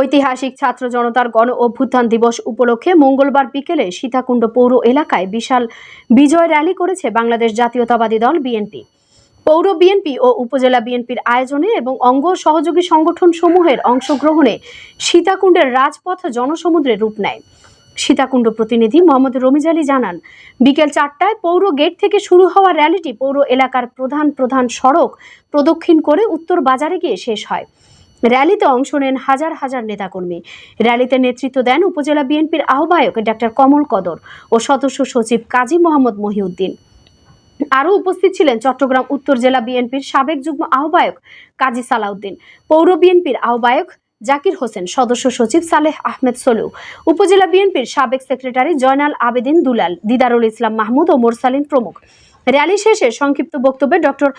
ঐতিহাসিক ছাত্র জনতার গণ অভ্যুত্থান দিবস উপলক্ষে মঙ্গলবার বিকেলে সীতাকুণ্ড পৌর এলাকায় বিশাল বিজয় র্যালি করেছে বাংলাদেশ জাতীয়তাবাদী দল বিএনপি। পৌর বিএনপি ও উপজেলা বিএনপির আয়োজনে এবং অঙ্গ সহযোগী সংগঠন সমূহের অংশগ্রহণে সীতাকুণ্ডের রাজপথ জনসমুদ্রে রূপ নেয়। সীতাকুণ্ড প্রতিনিধি মোহাম্মদ রমিজ আলী জানান, বিকেল চারটায় পৌর গেট থেকে শুরু হওয়া র্যালিটি পৌর এলাকার প্রধান প্রধান সড়ক প্রদক্ষিণ করে উত্তর বাজারে গিয়ে শেষ হয়। র্যালিতে অংশ নেন হাজার হাজার নেতাকর্মী। র্যালিতে নেতৃত্ব দেন উপজেলা বিএনপির আহ্বায়ক ডাক্তার কমল কদর ও সদস্য সচিব কাজী মোহাম্মদ মহিউদ্দিন। আরও উপস্থিত ছিলেন চট্টগ্রাম উত্তর জেলা বিএনপির সাবেক যুগ্ম আহ্বায়ক কাজী সালাউদ্দিন, পৌর বিএনপির আহ্বায়ক জাকির হোসেন, সদস্য সচিব সালেহ আহমেদ সলু, উপজেলা বিএনপির সাবেক সেক্রেটারি জয়নাল আবেদিন দুলাল, দিদারুল ইসলাম মাহমুদ ও মোরসালিন প্রমুখ। র্যালি শেষে সংক্ষিপ্ত বক্তব্যে ডক্টর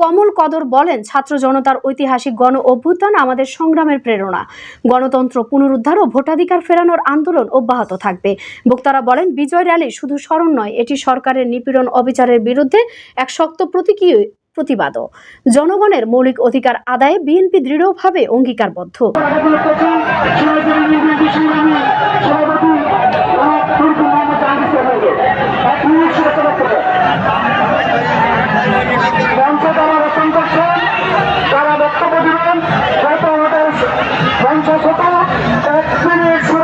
কমল কদর বলেন, ছাত্র জনতার ঐতিহাসিক গণ অভ্যুত্থান আমাদের সংগ্রামের প্রেরণা। গণতন্ত্র পুনরুদ্ধার ও ভোটাধিকার ফেরানোর আন্দোলন অব্যাহত থাকবে। বক্তারা বলেন, বিজয় র্যালি শুধু স্মরণ নয়, এটি সরকারের নিপীড়ন অবিচারের বিরুদ্ধে এক শক্ত প্রতীকী প্রতিবাদও। জনগণের মৌলিক অধিকার আদায়ে বিএনপি দৃঢ়ভাবে অঙ্গীকারবদ্ধ। পঞ্চাশ এক মানে মিনিট